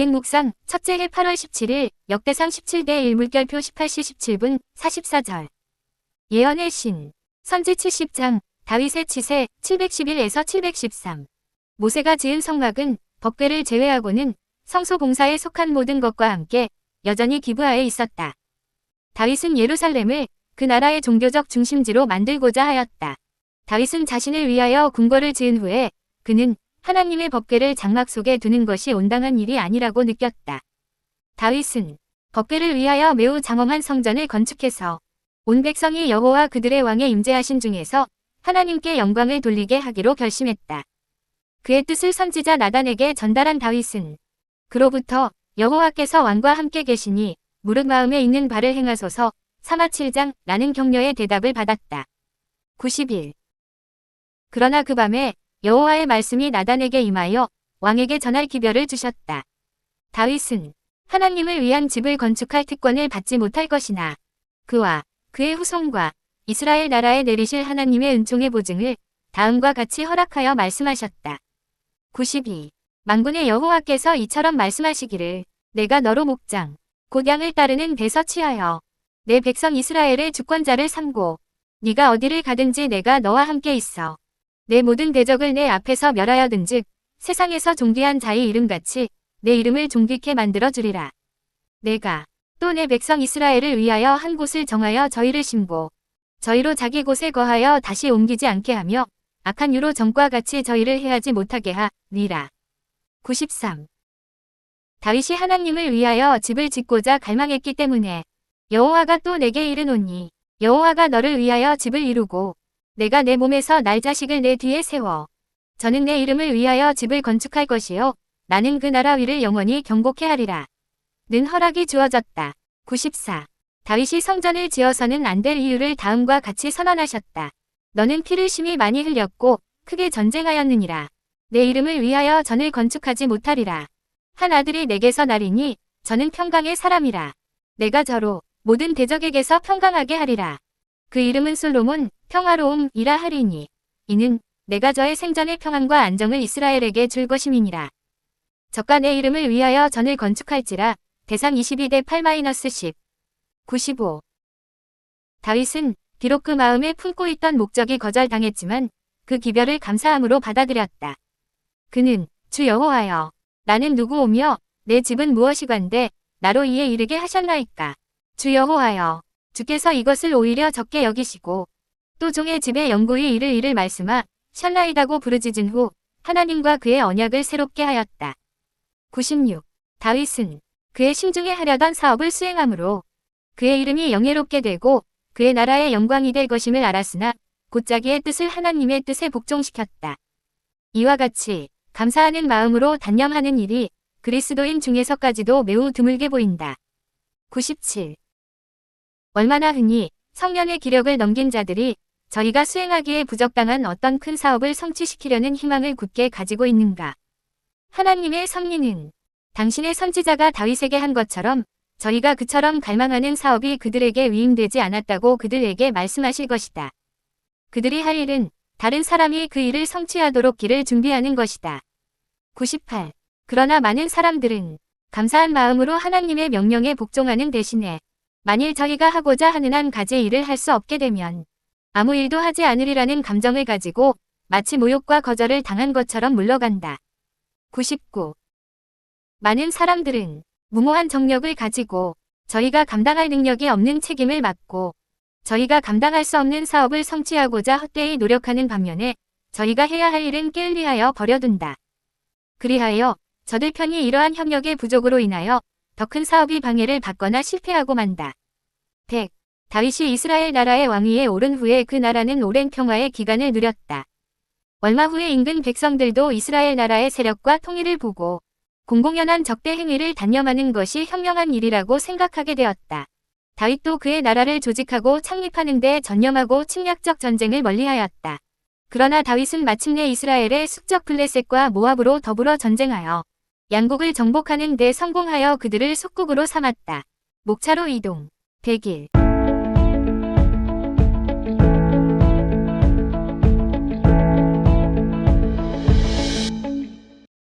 동행목상 첫째 해 8월 17일 역대상 17대 1 물결표 18시 17분 44절 예언의 신 선지 70장 다윗의 치세 711에서 713 모세가 지은 성막은 법궤를 제외하고는 성소 공사에 속한 모든 것과 함께 여전히 기브아에 있었다. 다윗은 예루살렘을 그 나라의 종교적 중심지로 만들고자 하였다. 다윗은 자신을 위하여 궁궐을 지은 후에 그는 하나님의 법궤를 장막 속에 두는 것이 온당한 일이 아니라고 느꼈다. 다윗은 법궤를 위하여 매우 장엄한 성전을 건축해서 온 백성이 여호와 그들의 왕에 임재하신 중에서 하나님께 영광을 돌리게 하기로 결심했다. 그의 뜻을 선지자 나단에게 전달한 다윗은 그로부터 여호와께서 왕과 함께 계시니 무릇 마음에 있는 바를 행하소서 3하 7장 라는 격려의 대답을 받았다. 91. 그러나 그 밤에 여호와의 말씀이 나단에게 임하여 왕에게 전할 기별을 주셨다. 다윗은 하나님을 위한 집을 건축할 특권을 받지 못할 것이나 그와 그의 후손과 이스라엘 나라에 내리실 하나님의 은총의 보증을 다음과 같이 허락하여 말씀하셨다. 92. 만군의 여호와께서 이처럼 말씀하시기를 내가 너로 목장 곧 양을 따르는 데서 취하여 내 백성 이스라엘의 주권자를 삼고 네가 어디를 가든지 내가 너와 함께 있어 내 모든 대적을 내 앞에서 멸하여든즉 세상에서 존귀한 자의 이름같이 내 이름을 존귀케 만들어 주리라. 내가 또 내 백성 이스라엘을 위하여 한 곳을 정하여 저희를 심고 저희로 자기 곳에 거하여 다시 옮기지 않게 하며 악한 유로 전과 같이 저희를 해하지 못하게 하리라. 93. 다윗이 하나님을 위하여 집을 짓고자 갈망했기 때문에 여호와가 또 내게 이르노니 여호와가 너를 위하여 집을 이루고 내가 내 몸에서 날 자식을 내 뒤에 세워 저는 내 이름을 위하여 집을 건축할 것이요 나는 그 나라 위를 영원히 경고케 하리라. 는 허락이 주어졌다. 94. 다윗이 성전을 지어서는 안 될 이유를 다음과 같이 선언하셨다. 너는 피를 심히 많이 흘렸고 크게 전쟁하였느니라. 내 이름을 위하여 전을 건축하지 못하리라. 한 아들이 내게서 나리니 저는 평강의 사람이라. 내가 저로 모든 대적에게서 평강하게 하리라. 그 이름은 솔로몬 평화로움이라 하리니 이는 내가 저의 생전의 평안과 안정을 이스라엘에게 줄 것임이니라. 저가 내 이름을 위하여 전을 건축할지라 대상 22대 8-10 95 다윗은 비록 그 마음에 품고 있던 목적이 거절당했지만 그 기별을 감사함으로 받아들였다. 그는 주 여호와여 나는 누구오며 내 집은 무엇이관데 나로 이에 이르게 하셨나이까. 주 여호와여 주께서 이것을 오히려 적게 여기시고 또 종의 집에 영구히 이를 이를 말씀하 샬라이다고 부르짖은 후 하나님과 그의 언약을 새롭게 하였다. 96. 다윗은 그의 심중에 하려던 사업을 수행함으로 그의 이름이 영예롭게 되고 그의 나라의 영광이 될 것임을 알았으나 곧자기의 뜻을 하나님의 뜻에 복종시켰다. 이와 같이 감사하는 마음으로 단념하는 일이 그리스도인 중에서까지도 매우 드물게 보인다. 97. 얼마나 흔히 성령의 기력을 넘긴 자들이 저희가 수행하기에 부적당한 어떤 큰 사업을 성취시키려는 희망을 굳게 가지고 있는가. 하나님의 섭리는 당신의 선지자가 다윗에게 한 것처럼 저희가 그처럼 갈망하는 사업이 그들에게 위임되지 않았다고 그들에게 말씀하실 것이다. 그들이 할 일은 다른 사람이 그 일을 성취하도록 길을 준비하는 것이다. 98. 그러나 많은 사람들은 감사한 마음으로 하나님의 명령에 복종하는 대신에 만일 저희가 하고자 하는 한 가지 일을 할 수 없게 되면 아무 일도 하지 않으리라는 감정을 가지고 마치 모욕과 거절을 당한 것처럼 물러간다. 99. 많은 사람들은 무모한 정력을 가지고 저희가 감당할 능력이 없는 책임을 맡고 저희가 감당할 수 없는 사업을 성취하고자 헛되이 노력하는 반면에 저희가 해야 할 일은 게을리하여 버려둔다. 그리하여 저들 편이 이러한 협력의 부족으로 인하여 더 큰 사업이 방해를 받거나 실패하고 만다. 100. 다윗이 이스라엘 나라의 왕위에 오른 후에 그 나라는 오랜 평화의 기간을 누렸다. 얼마 후에 인근 백성들도 이스라엘 나라의 세력과 통일을 보고 공공연한 적대 행위를 단념하는 것이 현명한 일이라고 생각하게 되었다. 다윗도 그의 나라를 조직하고 창립하는 데 전념하고 침략적 전쟁을 멀리하였다. 그러나 다윗은 마침내 이스라엘의 숙적 블레셋과 모압으로 더불어 전쟁하여 양국을 정복하는 데 성공하여 그들을 속국으로 삼았다. 목차로 이동. 100일